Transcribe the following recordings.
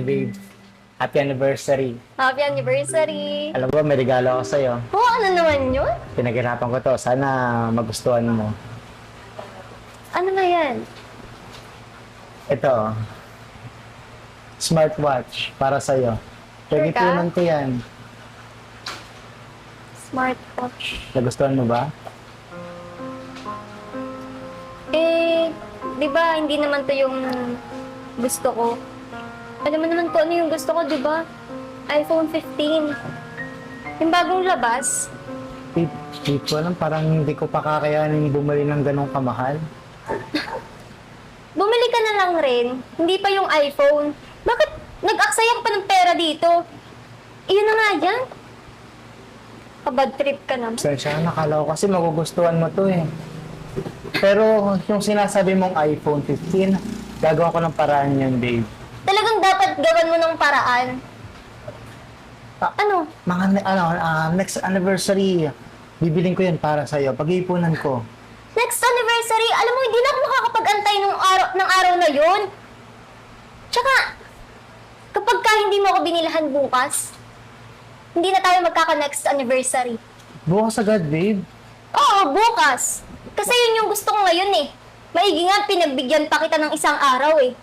Ay, babe. Happy anniversary. Happy anniversary! Alam mo, may regalo ako sa'yo. Oh, ano naman yun? Pinaghirapan ko to. Sana magustuhan mo. Ano na yan? Ito. Smartwatch para sa'yo. Pwede Sure ka? punan ko yan. Smartwatch. Nagustuhan mo ba? Eh, di ba hindi naman to yung gusto ko? Alam mo naman kung ano yung gusto ko, di ba? iPhone 15. Yung bagong labas. Di, di ko alam, parang hindi ko pa kakayanin bumili ng ganong kamahal. Bumili ka na lang rin. Hindi pa yung iPhone. Bakit nag-aksayang pa ng pera dito? Iyon na nga yan. Kabad trip ka na. Pasensya ka, nakala ko kasi magugustuhan mo to eh. Pero yung sinasabi mong iPhone 15, gagawa ko ng paraan yan, babe. Dapat gawan mo ng paraan. Ano? Mga, ne- ano, ah, next anniversary, bibiling ko yan para sa'yo. Pag-iipunan ko. Next anniversary, alam mo, hindi na ako makakapag-antay ng araw, ng araw na yun. Tsaka, kapag ka hindi mo ako binilahan bukas, hindi na tayo magkaka-next anniversary. Bukas agad, babe. Oo, bukas. Kasi yun yung gusto ko ngayon eh. Maigi nga, pinagbigyan pa kita ng isang araw eh.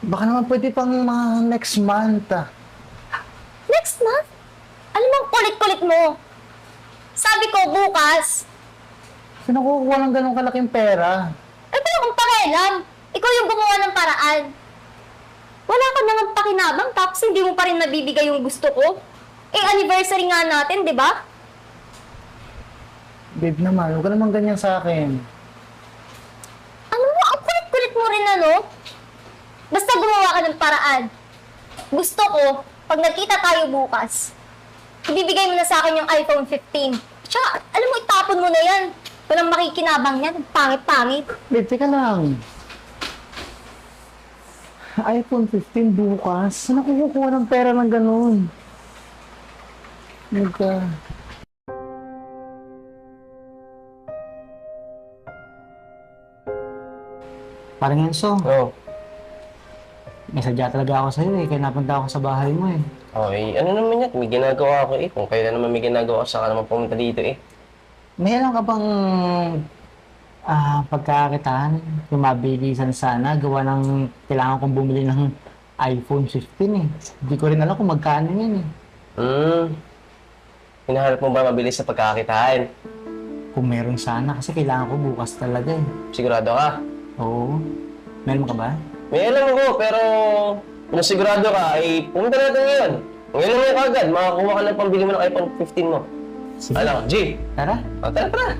Baka naman pwede pang mga next month. ah. Next month? Alam mo, ang kulit-kulit mo. Sabi ko, bukas. Sino kukuha ng ganong kalaking pera? Eh, wala akong pakialam. Ikaw yung gumawa ng paraan. Wala ka naman pakinabang, tapos hindi mo pa rin nabibigay yung gusto ko. Eh, anniversary nga natin, di ba? Babe naman, huwag ka naman ganyan sa akin. Ano mo, ang kulit-kulit mo rin ano? Basta gumawa ka ng paraan. Gusto ko, pag nagkita tayo bukas, ibibigay mo na sa akin yung iPhone 15. Tsaka, alam mo, itapon mo na yan. Walang makikinabang yan. Pangit-pangit. Babe, teka lang. iPhone 15 bukas? Saan ako kukuha ng pera ng ganun? Nagka... Parang Enzo, Oo. May sadya talaga ako sa'yo eh, kaya napunta ako sa bahay mo eh. Okay, ano naman yan? May ginagawa ako eh. Kung kailan naman may ginagawa, saka naman pumunta dito eh. May alam ka bang ah pagkakakitaan, yung mabilisan sana, gawa ng kailangan kong bumili ng iPhone 15 eh. Hindi ko rin alam kung magkano yan eh. Hmm. Hinahanap mo ba mabilis sa pagkakakitaan? Kung meron sana, kasi kailangan ko bukas talaga eh. Sigurado ka? Oo. Meron ka ba? May alam ako, pero kung sigurado ka, ay pumunta natin ngayon. Ngayon lang mo agad, makakuha ka ng pambili mo ng iPhone 15 mo. Sige. Alam, G. Tara. O, tara, tara.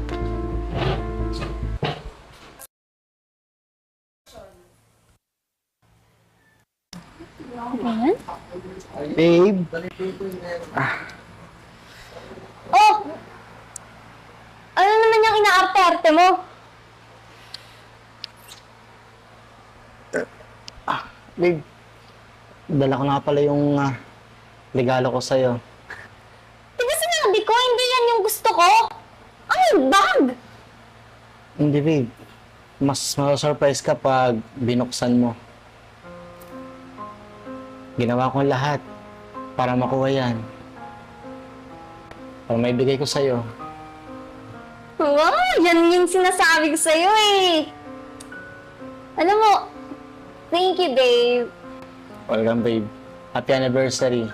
Ayan. Babe. Oh! Ano naman yung inaarte-arte mo? Babe. Dala ko na pala yung ah, regalo ko sa'yo. Di ba sinabi ko, hindi yan yung gusto ko? Ano yung bag? Hindi babe. Mas ma-surprise ka pag binuksan mo. Ginawa ko lahat para makuha yan. Para maibigay ko sa'yo. Wow, yan yung sinasabi ko sa'yo eh. Alam mo, thank you, babe. Welcome babe. Happy anniversary.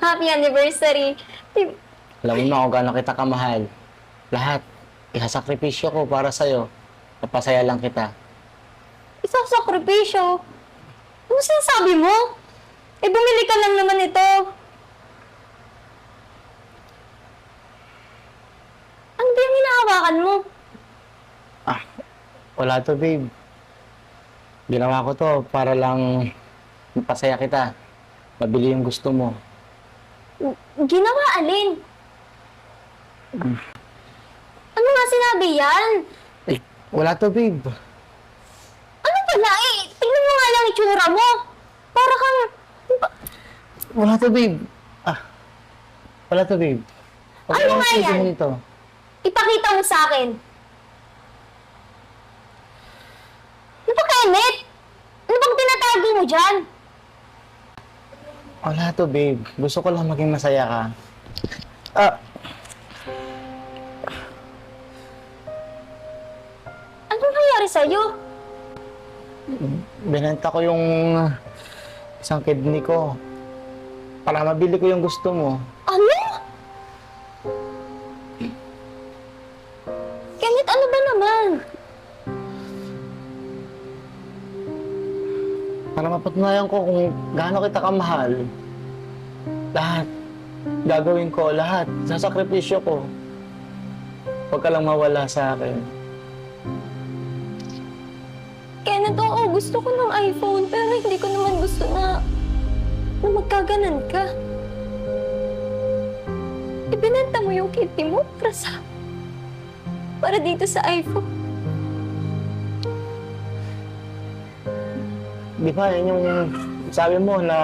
Happy anniversary. Alam mo na kung gaano kita kamahal. Lahat. Ihasakripisyo ko para sa'yo. Napasaya lang kita. Isang sakripisyo. Ano sinasabi mo? Eh, bumili ka lang naman ito. Ano ba yung hinahawakan mo? Ah, wala to babe. Ginawa ko to para lang mapasaya kita. Mabili yung gusto mo. Ginawa alin? Ano nga sinabi yan? Eh, wala to babe. Ano pala eh? Tingnan mo nga lang itsura mo. Para kang... Wala to babe. Ah, wala to babe. Ano nga yan? nito. Ipakita mo sa akin. Ano Kenneth? Ano bang tinatago mo dyan? Wala to, babe. Gusto ko lang maging masaya ka. Ah, Anong nangyari sa'yo? binenta ko yung isang kidney ko. Para mabili ko yung gusto mo. Para mapatunayan ko kung gaano kita kamahal. Lahat. Gagawin ko lahat. Sasakripisyo ko. Huwag ka lang mawala sa akin. Kenneth, oo, gusto ko ng iPhone, pero hindi ko naman gusto na, na magkaganan ka. Ibinenta mo yung kidney mo para sa... para dito sa iPhone. Di ba, yan yung sabi mo na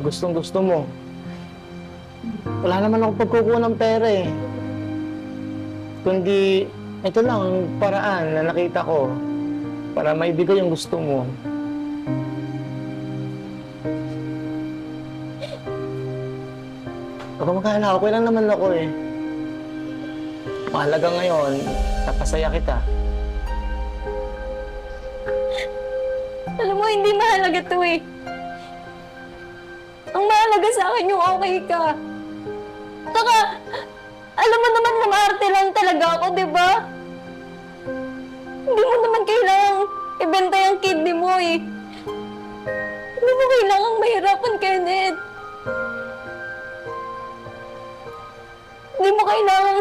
gustong gusto mo. Wala naman ako pagkukuha ng pera eh. Kundi, ito lang ang paraan na nakita ko para maibigay yung gusto mo. Huwag ka mag-alala, okay lang naman ako eh. Mahalaga ngayon, napasaya kita. Mo, hindi mahalaga to eh. Ang mahalaga sa akin yung okay ka. Saka, alam mo naman na maarte lang talaga ako, di ba? Hindi mo naman kailangang ibenta yung kidney mo eh. Hindi mo kailangang mahirapan, Kenneth. Hindi mo kailangang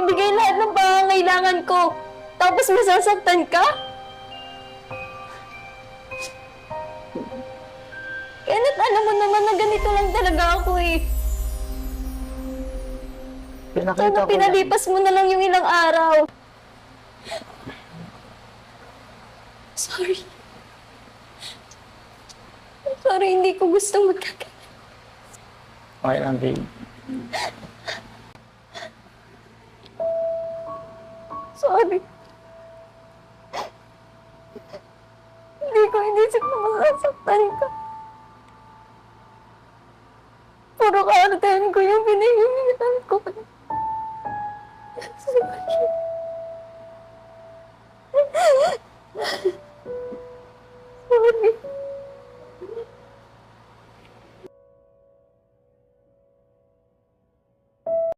ibigay lahat ng pangangailangan ko. Tapos masasaktan ka? Kenneth, alam mo naman na ganito lang talaga ako eh. Pinakita Sana ko na- pinalipas mo na lang yung ilang araw. Sorry. Sorry, hindi ko gustong magkaka... Okay lang, babe. Sorry. Hindi ko inisip na masasaktan ka.